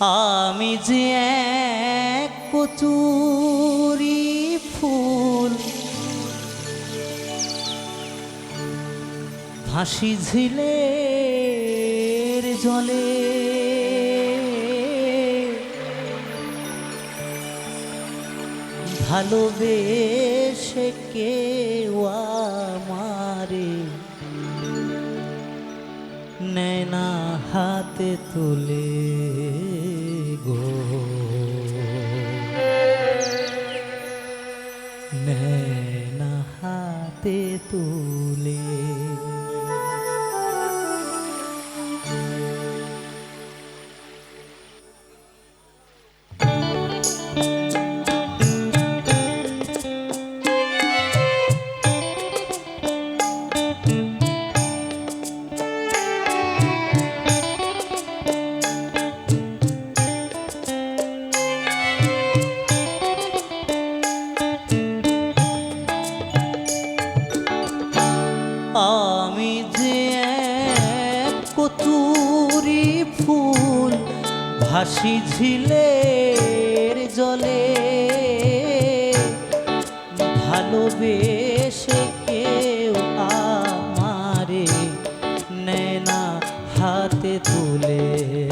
আমি যে এক কচুরি ফুল ভাসি ঝিলের জলে ভালোবেসে কেউ আমারে নেনা হাতে তুলে। গো নেনা হাতে তুলে ভাসি ঝিলের জলে ভালোবেসে কেউ আমারে নেনা হাতে তুলে।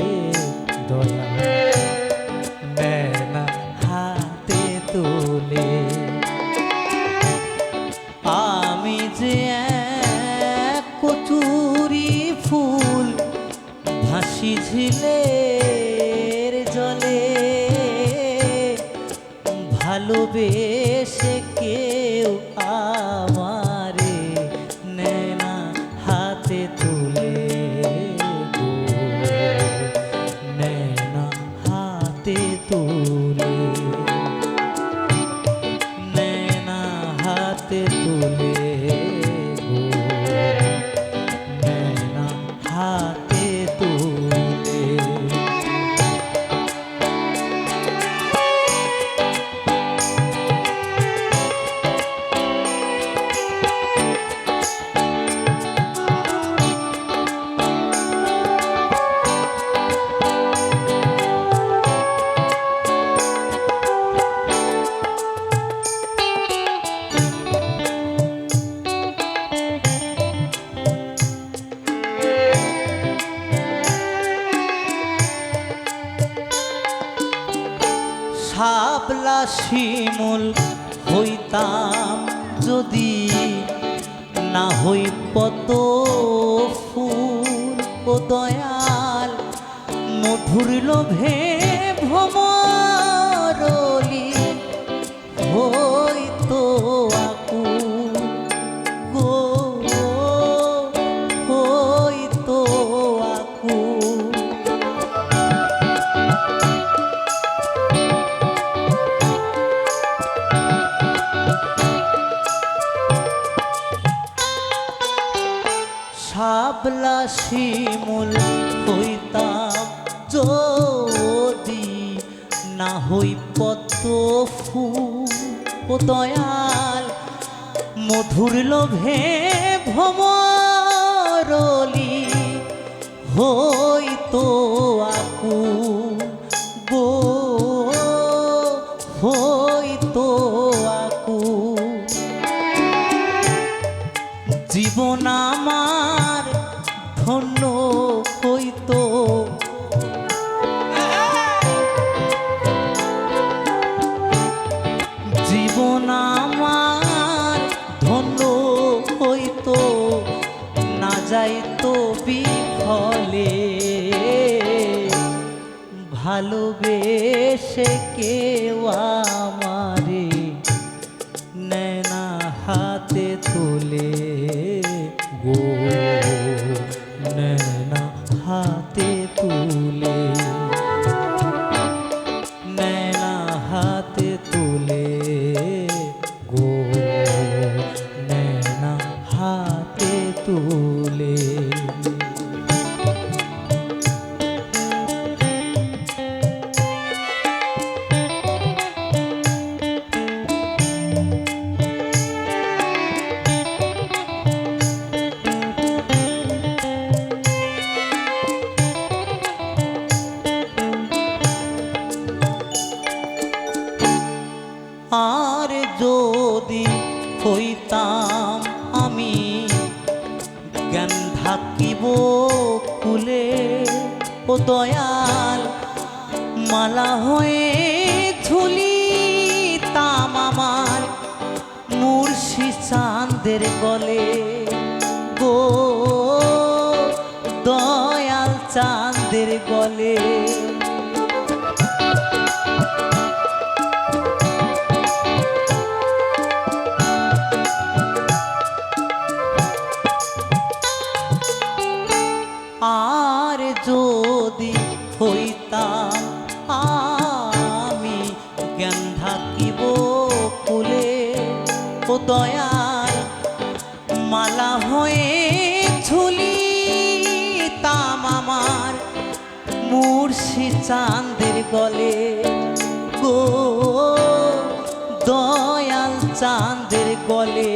ভালোবেসে যদি না হই পত ফুল ও দয়াল মধুর লোভে ভ্রমরলি হইতো আকুল ও দয়াল মধুর লোভে ভমরলি হইতো আকু ভালোবেসে কেউ আমারে নেনা হাতে তুলে গো নেনা হাতে তুলে নেনা হাতে তুলে গো নেনা হাতে তুলে দয়াল মালা হয়ে ঝুলি তাম মুর্শি চাঁদের গলে গো দয়াল চাঁদের গলে। যদি হইতাম, আমি জ্ঞান থাকিব ফুলে। ও দয়াল মালা হয়ে ঝুলি তাম আমার মুর্শি চাঁদের গলে। গো দয়াল চাঁদের গলে।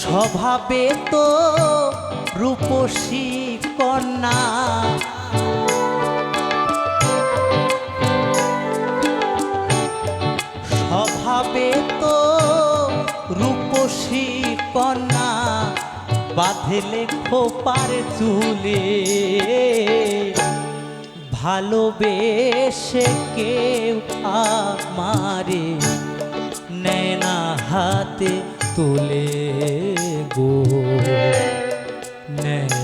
স্বভাবে তো রূপসী কন্যা। স্বভাবে তো রূপসী কন্যা, বাঁধলে খোপার চুলে। ভালোবেসে কেউ আমারে নেনা হাতে তুলে গো। নैना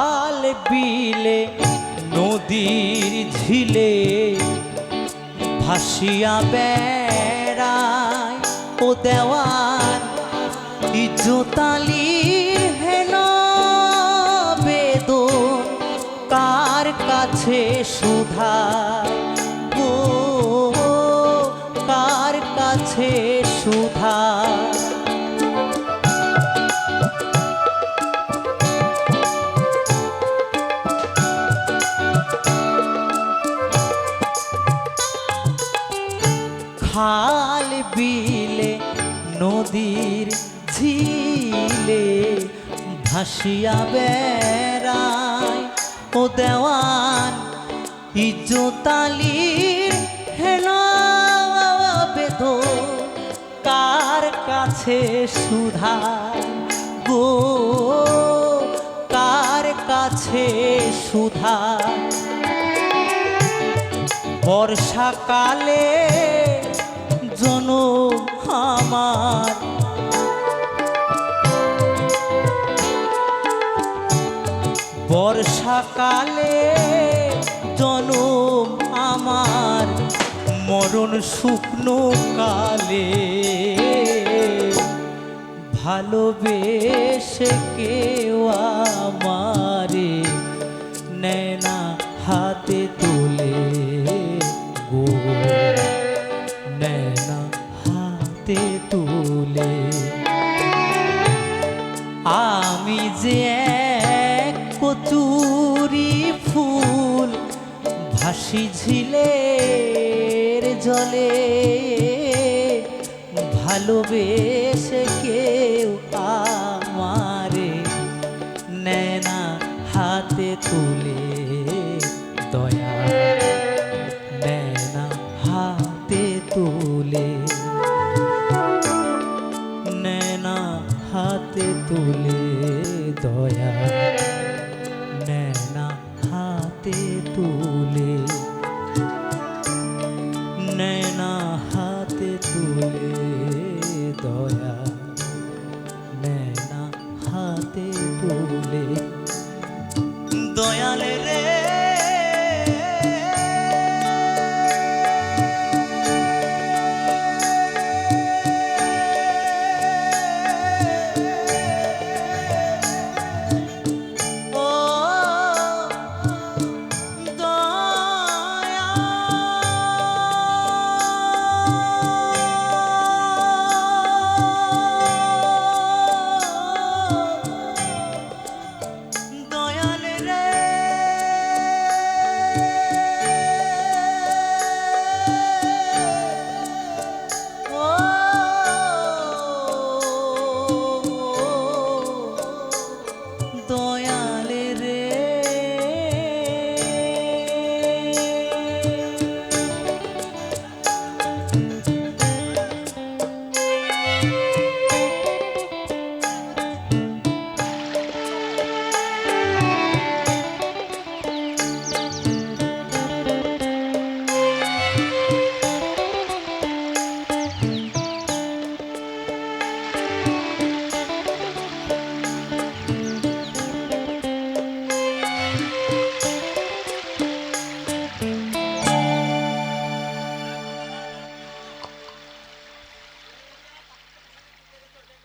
খাল বিলে, নদীর ঝিলে ভাসিয়া বেড়ায়। ও দেওয়ান ইজ্জতালির হেন বেদন, কার কাছে সুধা? ও, কার কাছে সুধা? ভাসিয়া বেড়ায়, ও দেওয়ান ইজ্জতালির হেন কার কাছে সুধা গো? কার কাছে সুধা বর্ষাকালে জন আমার বর্ষাকালে জনম আমার মরণ শুকনো কালে। ভালোবেসে কেউ আমারে নেনা হাতে তোলে গো। নেনা হাতে তুলে। আমি যে ভাসি ঝিলের জলে ভালোবেসে কেউ আমারে নেনা হাতে তুলে দয়া। নেনা হাতে তুলে। নেনা হাতে তুলে দয়া। দয়ালে রে